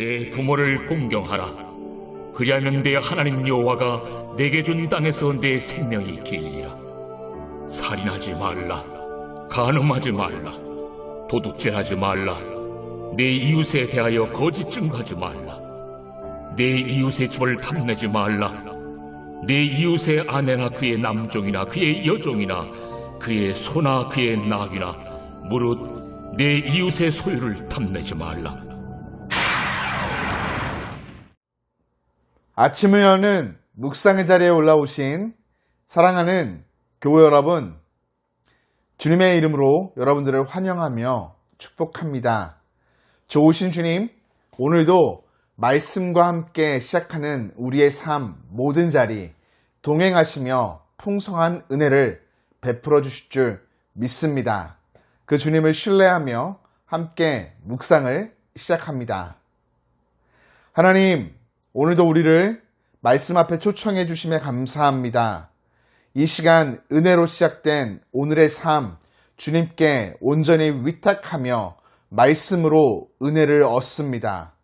내 부모를 공경하라. 그리하면 내 하나님 여호와가 내게 준 땅에서 내 생명이 길리라. 살인하지 말라. 간음하지 말라. 도둑질하지 말라. 내 이웃에 대하여 거짓 증거하지 말라. 내 이웃의 집을 탐내지 말라. 내 이웃의 아내나 그의 남종이나 그의 여종이나 그의 소나 그의 나귀나 무릇 내 이웃의 소유를 탐내지 말라. 아침을 여는 묵상의 자리에 올라오신 사랑하는 교회 여러분, 주님의 이름으로 여러분들을 환영하며 축복합니다. 좋으신 주님, 오늘도 말씀과 함께 시작하는 우리의 삶 모든 자리 동행하시며 풍성한 은혜를 베풀어 주실 줄 믿습니다. 그 주님을 신뢰하며 함께 묵상을 시작합니다. 하나님, 오늘도 우리를 말씀 앞에 초청해 주심에 감사합니다. 이 시간 은혜로 시작된 오늘의 삶, 주님께 온전히 위탁하며 말씀으로 은혜를 얻습니다.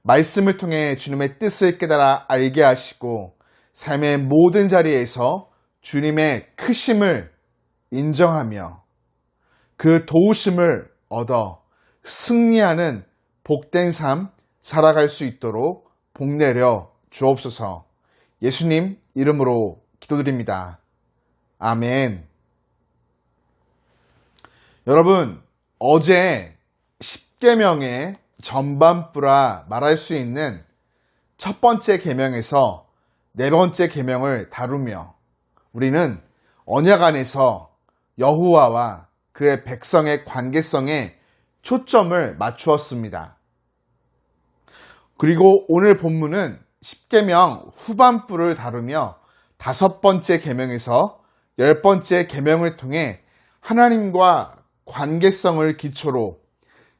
말씀을 통해 주님의 뜻을 깨달아 알게 하시고 삶의 모든 자리에서 주님의 크심을 인정하며 그 도우심을 얻어 승리하는 복된 삶 살아갈 수 있도록 복 내려 주옵소서 예수님 이름으로 기도드립니다. 아멘. 여러분, 어제 10계명의 전반부라 말할 수 있는 첫 번째 계명에서 네 번째 계명을 다루며 우리는 언약 안에서 여호와와 그의 백성의 관계성에 초점을 맞추었습니다. 그리고 오늘 본문은 10계명 후반부를 다루며 다섯 번째 계명에서 열 번째 계명을 통해 하나님과 관계성을 기초로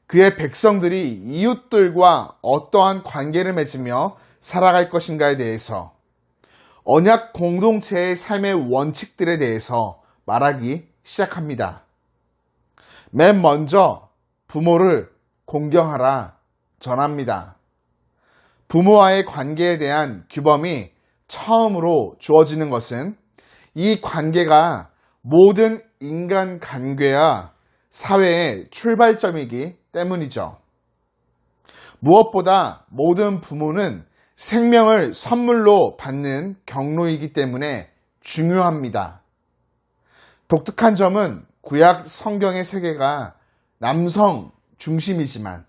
그의 백성들이 이웃들과 어떠한 관계를 맺으며 살아갈 것인가에 대해서 언약 공동체의 삶의 원칙들에 대해서 말하기 시작합니다. 맨 먼저 부모를 공경하라 전합니다. 부모와의 관계에 대한 규범이 처음으로 주어지는 것은 이 관계가 모든 인간 관계와 사회의 출발점이기 때문이죠. 무엇보다 모든 부모는 생명을 선물로 받는 경로이기 때문에 중요합니다. 독특한 점은 구약 성경의 세계가 남성 중심이지만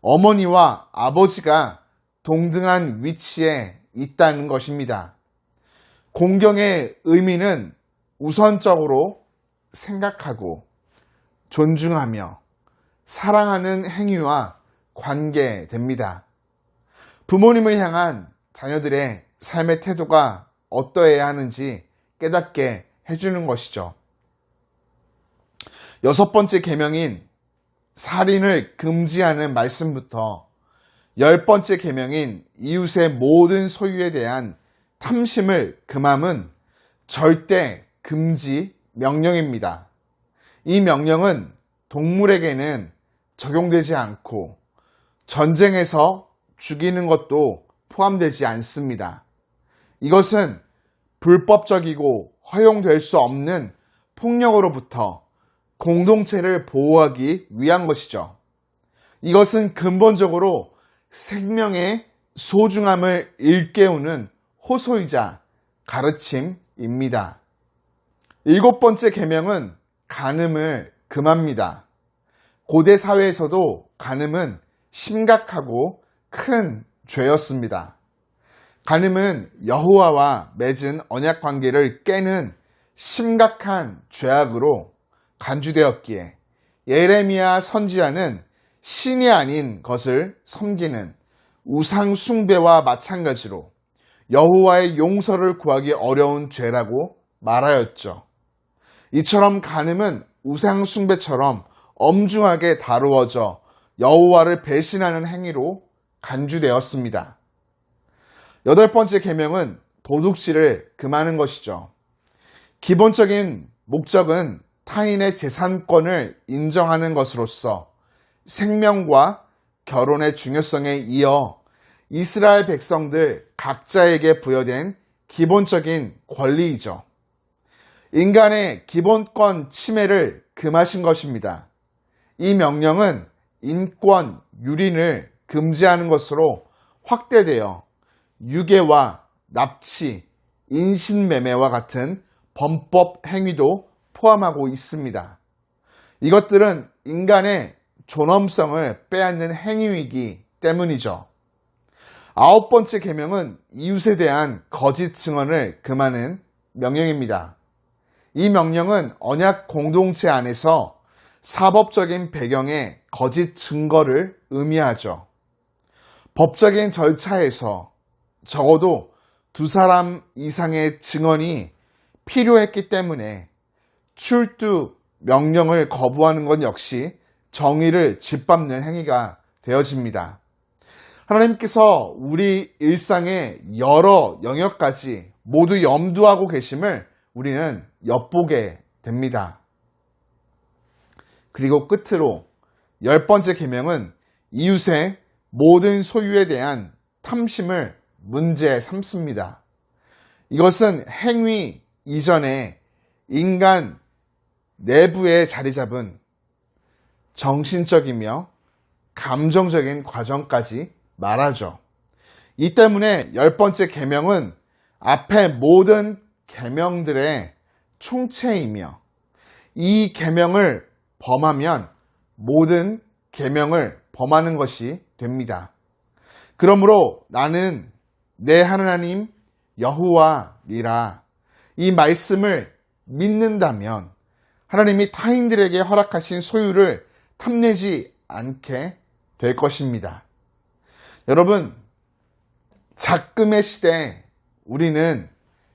어머니와 아버지가 동등한 위치에 있다는 것입니다. 공경의 의미는 우선적으로 생각하고 존중하며 사랑하는 행위와 관계됩니다. 부모님을 향한 자녀들의 삶의 태도가 어떠해야 하는지 깨닫게 해주는 것이죠. 여섯 번째 계명인 살인을 금지하는 말씀부터 열 번째 계명인 이웃의 모든 소유에 대한 탐심을 금함은 절대 금지 명령입니다. 이 명령은 동물에게는 적용되지 않고 전쟁에서 죽이는 것도 포함되지 않습니다. 이것은 불법적이고 허용될 수 없는 폭력으로부터 공동체를 보호하기 위한 것이죠. 이것은 근본적으로 생명의 소중함을 일깨우는 호소이자 가르침입니다. 일곱 번째 계명은 간음을 금합니다. 고대 사회에서도 간음은 심각하고 큰 죄였습니다. 간음은 여호와와 맺은 언약 관계를 깨는 심각한 죄악으로 간주되었기에 예레미야 선지자는 신이 아닌 것을 섬기는 우상 숭배와 마찬가지로 여호와의 용서를 구하기 어려운 죄라고 말하였죠. 이처럼 간음은 우상 숭배처럼 엄중하게 다루어져 여호와를 배신하는 행위로 간주되었습니다. 여덟 번째 계명은 도둑질을 금하는 것이죠. 기본적인 목적은 타인의 재산권을 인정하는 것으로서 생명과 결혼의 중요성에 이어 이스라엘 백성들 각자에게 부여된 기본적인 권리이죠. 인간의 기본권 침해를 금하신 것입니다. 이 명령은 인권 유린을 금지하는 것으로 확대되어 유괴와 납치, 인신매매와 같은 범법 행위도 포함하고 있습니다. 이것들은 인간의 존엄성을 빼앗는 행위이기 때문이죠. 아홉 번째 계명은 이웃에 대한 거짓 증언을 금하는 명령입니다. 이 명령은 언약 공동체 안에서 사법적인 배경의 거짓 증거를 의미하죠. 법적인 절차에서 적어도 두 사람 이상의 증언이 필요했기 때문에 출두 명령을 거부하는 것 역시 정의를 짓밟는 행위가 되어집니다. 하나님께서 우리 일상의 여러 영역까지 모두 염두하고 계심을 우리는 엿보게 됩니다. 그리고 끝으로 열 번째 계명은 이웃의 모든 소유에 대한 탐심을 문제 삼습니다. 이것은 행위 이전에 인간 내부에 자리 잡은 정신적이며 감정적인 과정까지 말하죠. 이 때문에 열 번째 계명은 앞에 모든 계명들의 총체이며 이 계명을 범하면 모든 계명을 범하는 것이 됩니다. 그러므로 나는 내 하나님 여호와 니라 이 말씀을 믿는다면 하나님이 타인들에게 허락하신 소유를 탐내지 않게 될 것입니다. 여러분, 작금의 시대 우리는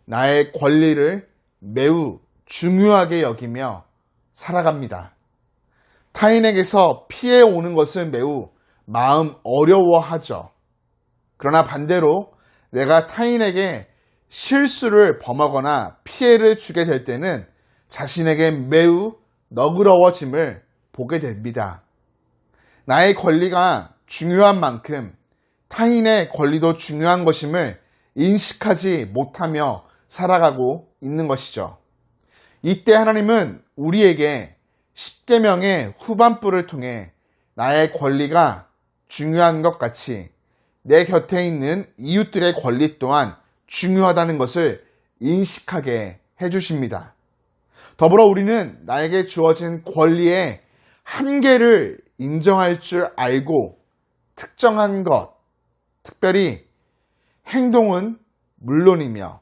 나의 권리를 매우 중요하게 여기며 살아갑니다. 타인에게서 피해 오는 것을 매우 마음 어려워하죠. 그러나 반대로 내가 타인에게 실수를 범하거나 피해를 주게 될 때는 자신에게 매우 너그러워짐을 보게 됩니다. 나의 권리가 중요한 만큼 타인의 권리도 중요한 것임을 인식하지 못하며 살아가고 있는 것이죠. 이때 하나님은 우리에게 10계명의 후반부를 통해 나의 권리가 중요한 것 같이 내 곁에 있는 이웃들의 권리 또한 중요하다는 것을 인식하게 해주십니다. 더불어 우리는 나에게 주어진 권리의 한계를 인정할 줄 알고 특정한 것, 특별히 행동은 물론이며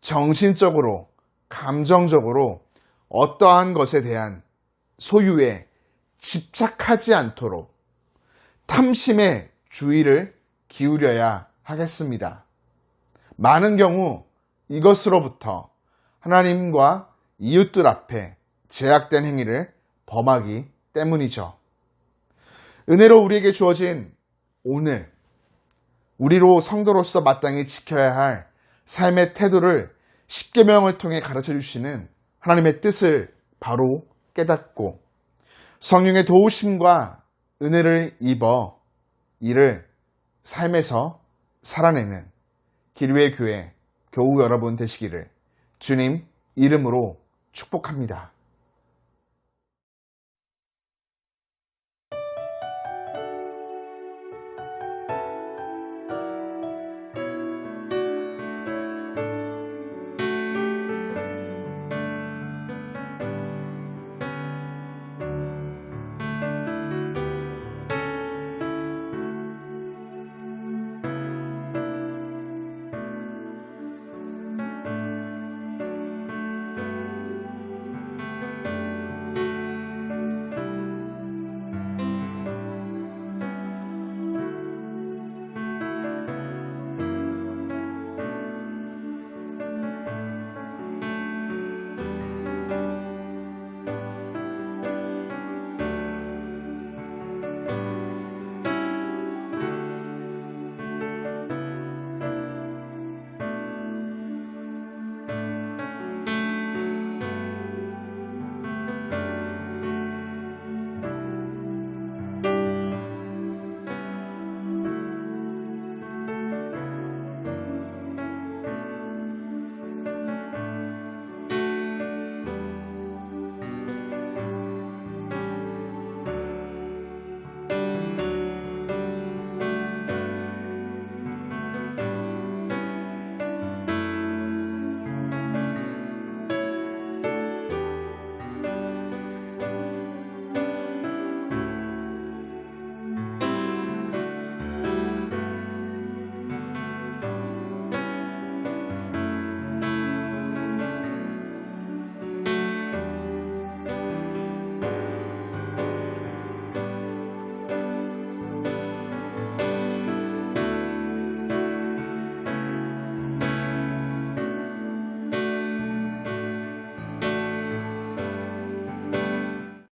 정신적으로, 감정적으로 어떠한 것에 대한 소유에 집착하지 않도록 탐심의 주의를 기울여야 하겠습니다. 많은 경우 이것으로부터 하나님과 이웃들 앞에 제약된 행위를 범하기 때문이죠. 은혜로 우리에게 주어진 오늘, 우리로 성도로서 마땅히 지켜야 할 삶의 태도를 십계명을 통해 가르쳐 주시는 하나님의 뜻을 바로 깨닫고 성령의 도우심과 은혜를 입어 이를 삶에서 살아내는 기류의 교회 교우 여러분 되시기를 주님 이름으로 축복합니다.